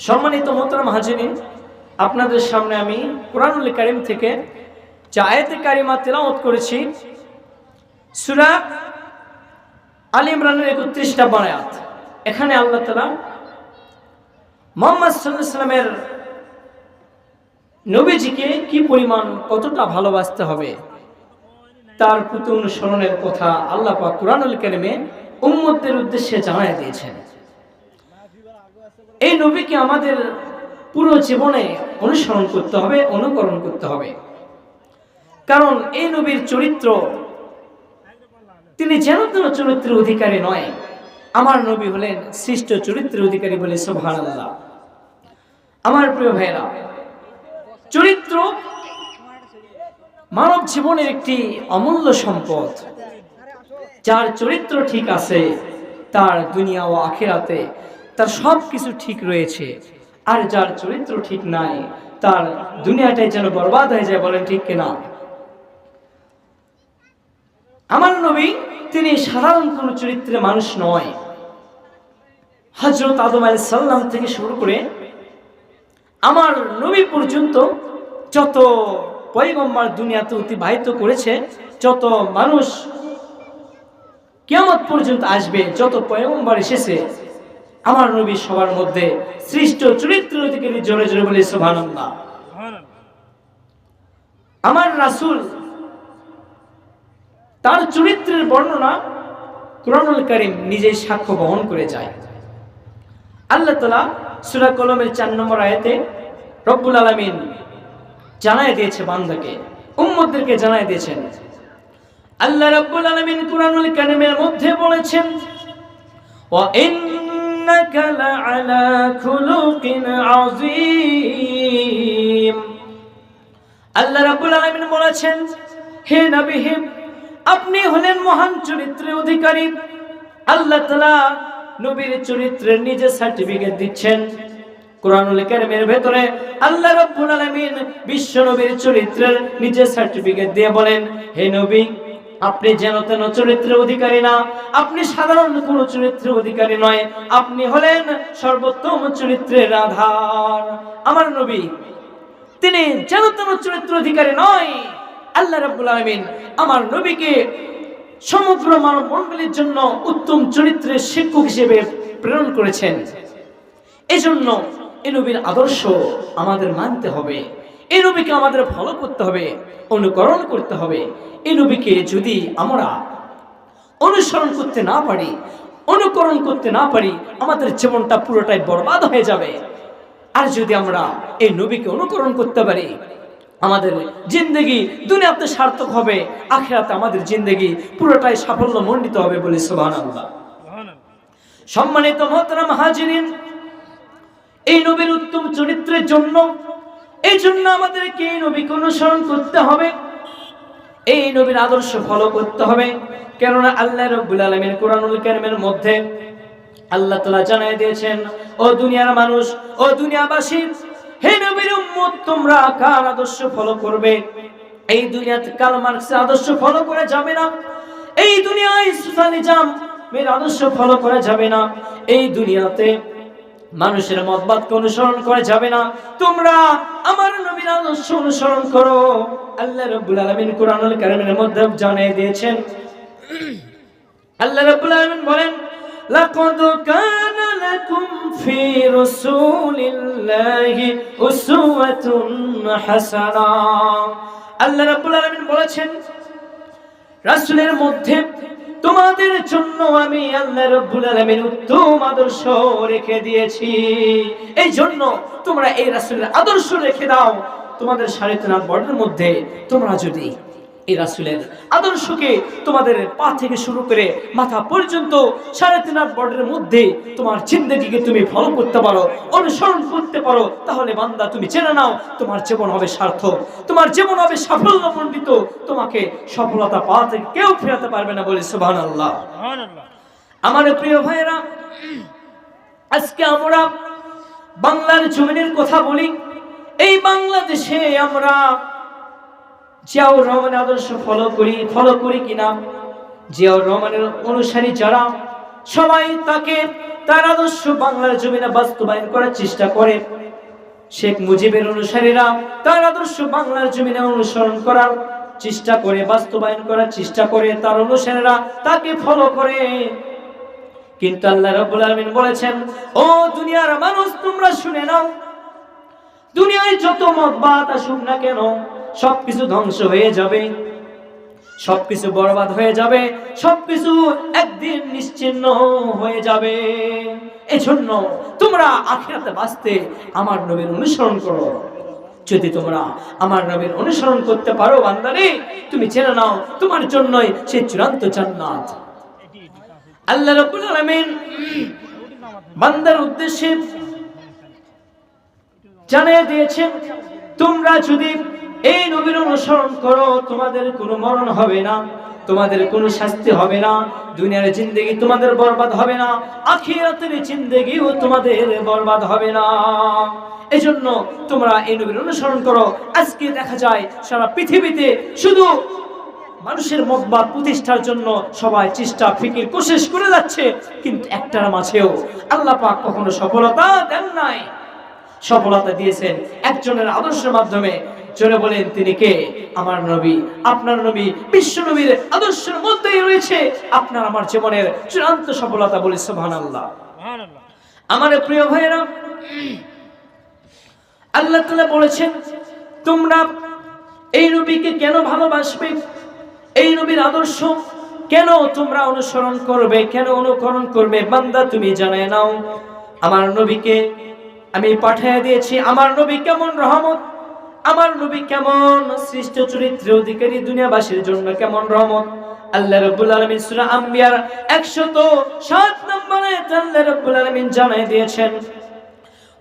সম্মানিত মোহতারাম হাজিনী আপনাদের সামনে আমি কোরআনুল কারিম থেকে যে আয়াতে কারিমা তেলাওয়াত করেছি, সুরা আলী ইমরানের একত্রিশটা বায়াত। এখানে আল্লাহ তালা মোহাম্মদ সাল্লামের নবীজিকে কি পরিমাণ কতটা ভালোবাসতে হবে, তার প্রতি অনুসরণের কথা আল্লাহ পাক কোরআনুল কারিমে উম্মতদের উদ্দেশ্যে জানাই দিয়েছেন। এই নবীকে আমাদের পুরো জীবনে অনুসরণ করতে হবে, অনুকরণ করতে হবে। কারণ এই নবীর চরিত্র, তিনি যেন তেন চরিত্রের অধিকারী নয়, আমার নবী হলেন সৃষ্ট চরিত্রের অধিকারী বলে সোভান আমার প্রিয় ভাইরা চরিত্র মানব জীবনের একটি অমূল্য সম্পদ। যার চরিত্র ঠিক আছে, তার দুনিয়া ও আখেরাতে তার সব কিছু ঠিক রয়েছে। আর যার চরিত্র ঠিক নাই, তার দুনিয়াটাই যেন বরবাদ হয়ে যায় বলেন ঠিক কিনা? আমার নবী, তিনি সাধারণ কোন চরিত্রের মানুষ নয়। হজরত আদম আলী সাল্লাম থেকে শুরু করে আমার নবী পর্যন্ত যত পয়গম্বর দুনিয়াতে অতিবাহিত করেছে, যত মানুষ কেমন পর্যন্ত আসবে, যত পয়গম্বার এসেছে আমার নবী সবার মধ্যে সৃষ্ট চরিত্র অধিকারী জোরে জোরে বলে সোভানন্দা আমার রাসুল তার চরিত্রের বর্ণনা কোরআনুল করিম নিজেই সাক্ষ্য বহন করে যায়। আল্লাহ তালা সুরা কলমের চার নম্বর আয়াতে রব্বুল আলমিন জানাই দিয়েছে বান্দাকে উম্মদদেরকে জানাই দিয়েছেন। আল্লাহ রব্বুল আলমিন কোরআনুল করিমের মধ্যে বলেছেন وإنك لعلى خلق عظيم আল্লাহ রাব্বুল আলামিন বলেছেন হে নবী হে আপনি হলেন মহান চরিত্রের অধিকারী আল্লাহ তাআলা নবীর চরিত্রের নিজে সার্টিফিকেট দিচ্ছেন কোরআনুল কারীমের ভেতরে আল্লাহ রাব্বুল আলামিন বিশ্ব নবীর চরিত্রের নিজে সার্টিফিকেট দিয়ে বলেন হে নবী আপনি যেন তেন চরিত্রের অধিকারী না, আপনি সাধারণ কোন চরিত্রের অধিকারী নয়, আপনি হলেন সর্বোত্তম চরিত্রের আধার। আমার নবী, তিনি যেন তেন চরিত্র অধিকারী নয়, আল্লাহ রাব্বুল আলামিন আমার নবীকে সমগ্র মানব মণ্ডলীর জন্য উত্তম চরিত্রের শিক্ষক হিসেবে প্রেরণ করেছেন। এজন্য এই নবীর আদর্শ আমাদের মানতে হবে। এই নবীকে আমাদের ফলো করতে হবে, অনুকরণ করতে হবে। এই নবীকে যদি আমরা অনুসরণ করতে না পারি, অনুকরণ করতে না পারি, আমাদের জীবনটা পুরোটাই বরবাদ হয়ে যাবে। আর যদি আমরা এই নবীকে অনুকরণ করতে পারি, আমাদের জিন্দগি দুনিয়াতে সার্থক হবে, আখেরাতে আমাদের জিন্দগি পুরোটাই সাফল্য মণ্ডিত হবে বলে সোহান সম্মানিত মহতরাম হাজিরিন, এই নবীর উত্তম চরিত্রের জন্য এই জন্য আমাদেরকে এই নবীকে অনুসরণ করতে হবে। এই নবীর আদর্শ ফলো করতে হবে। কেননা আল্লাহ রব্বুল আলমীর কোরআনুল কারিমের মধ্যে আল্লাহ তালা জানাই দিয়েছেন, ও দুনিয়ার মানুষ, ও দুনিয়াবাসী, হে নবীর উম্মত, তোমরা কার আদর্শ ফলো করবে? এই দুনিয়াতে কাল মার্কসের আদর্শ ফলো করে যাবে না? এই দুনিয়ায় সোশ্যালিজম এর আদর্শ ফলো করা যাবে না। এই দুনিয়াতে মানুষের মতবাদকে অনুসরণ করা যাবে না। তোমরা আমার নবীর আদর্শ অনুসরণ করো। আল্লাহ রব্বুল আলামিন কোরআনুল কারীমের মধ্যে জানিয়ে দিয়েছেন। আল্লাহ রব্বুল আলামিন বলেন, লাকাদ কানা লাকুম ফি রাসূলিল্লাহি উসওয়াতুন হাসানা। আল্লাহ রাব্বুল আলামিন বলেছেন, রাসূলের মধ্যে তোমাদের জন্য আমি আল্লাহ রব্বুল আলামিন উত্তম আদর্শ রেখে দিয়েছি। এই জন্য তোমরা এই রাসূলের আদর্শ রেখে দাও। তোমাদের সাড়ে তিন বর্ণের মধ্যে তোমরা যদি এই রাসূলের আদর্শকে তোমাদের পা থেকে শুরু করে মাথা পর্যন্ত সাড়ে তিন বর্ডের মধ্যে তোমার জিন্দগিকে তুমি ফলো করতে পারো অনুসরণ করতে পারো তাহলে বান্দা তুমি জেনে নাও তোমার জীবন হবে সার্থক। তোমার জীবন হবে সাফল্য মণ্ডিত তোমাকে সফলতা পাওয়া থেকে কেউ ফেরাতে পারবে না বলে সুবহান আল্লাহ আমার প্রিয় ভাইয়েরা আজকে আমরা বাংলার জমিনের কথা বলি। এই বাংলাদেশে আমরা জিয়াউর রহমানের আদর্শ ফলো করি ফলো করি কিনা? জিয়াউর রহমানের অনুসারী যারা, সবাই তাকে তার আদর্শ বাংলার জমিনে বাস্তবায়ন করার চেষ্টা করে। শেখ মুজিবের অনুসারীরা তার আদর্শ বাংলার জমিনে অনুসরণ করার চেষ্টা করে, বাস্তবায়ন করার চেষ্টা করে, তার অনুসারীরা তাকে ফলো করে। কিন্তু আল্লাহ রাব্বুল আলামিন বলেছেন, ও দুনিয়ার মানুষ, তোমরা শুনে নাও। দুনিয়ায় যত মতবাদ আসুক না কেন সবকিছু ধ্বংস হয়ে যাবে। সবকিছু বরবাদ হয়ে যাবে। সবকিছু একদিন নিশ্চিন্ন হয়ে যাবে। এজন্য তোমরা আখিরাতে বাঁচতে আমার নবীর অনুসরণ করো। যদি তোমরা আমার নবীর অনুসরণ করতে পারো বান্দারে, তুমি চেনে নাও, তোমার জন্যই সে চূড়ান্ত জান্নাত। আল্লাহ রাব্বুল আলামিন বান্দার উদ্দেশ্যে জানিয়ে দিয়েছেন, তোমরা যদি এই নবীর অনুসরণ করো, তোমাদের কোনো মরণ হবে না, তোমাদের কোনো শাস্তি হবে না, দুনিয়ার জিন্দেগি তোমাদের বরবাদ হবে না, আখিরাতের জিন্দেগিও তোমাদের বরবাদ হবে না। এজন্য তোমরা এই নবীর অনুসরণ করো। আজকে দেখা যায় সারা পৃথিবীতে শুধু মানুষের মতবাদ প্রতিষ্ঠার জন্য সবাই চেষ্টা, ফিকির, কোশিশ করে যাচ্ছে, কিন্তু একটার মাঝেও আল্লাহ পাক কখনো সফলতা দেন নাই। সফলতা দিয়েছেন একজনের আদর্শের মাধ্যমে জোরে বলেন তিনি কে? আমার নবী আপনার নবী বিশ্ব নবীর আদর্শের মধ্যেই রয়েছে। আপনার আমার জীবনের চূড়ান্ত সফলতা বলি সোহান আল্লাহ আমার প্রিয় ভাইয়েরা আল্লাহ তাআলা বলেছেন তোমরা এই নবীকে কেন ভালোবাসবে? এই নবীর আদর্শ কেন তোমরা অনুসরণ করবে? কেন অনুকরণ করবে? বান্দা তুমি জানায় নাও। আমার নবীকে আমি পাঠিয়ে দিয়েছি। আমার নবী কেমন রহমত আমার নবী কেমন সৃষ্ট চরিত্রের অধিকারী দুনিয়াবাসীর জন্য কেমন রহমত আল্লাহ রাব্বুল আলামিন সূরা আম্বিয়ার 107 নম্বরে আল্লাহ রাব্বুল আলামিন জানাই দিয়েছেন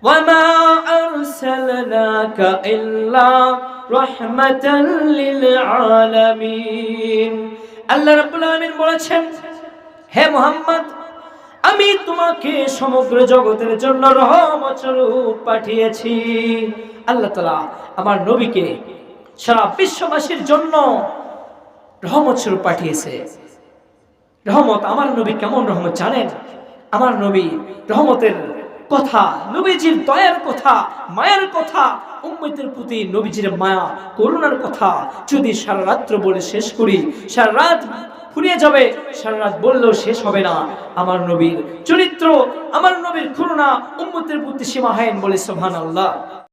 وما أرسلناك إلا رحمة للعالمين আল্লাহ রাব্বুল আলামিন বলেছেন হে মোহাম্মদ আমি তোমাকে সমগ্র জগতের জন্য রহমত স্বরূপ পাঠিয়েছি। আল্লাহ তালা আমার নবীকে সারা বিশ্ববাসীর জন্য রহমত স্বরূপ পাঠিয়েছে। রহমত আমার নবী কেমন রহমত জানেন? আমার নবী রহমতের কথা, নবীজির দয়ার কথা, মায়ের কথা, উম্মতের প্রতি নবীজির মায়া, করুণার কথা যদি সারা রাত্র বলে শেষ করি, সারা রাত ফুরিয়ে যাবে। সারারাত বললেও শেষ হবে না। আমার নবীর চরিত্র, আমার নবীর করুণা উম্মতের প্রতি সীমাহীন বলে সোহান আল্লাহ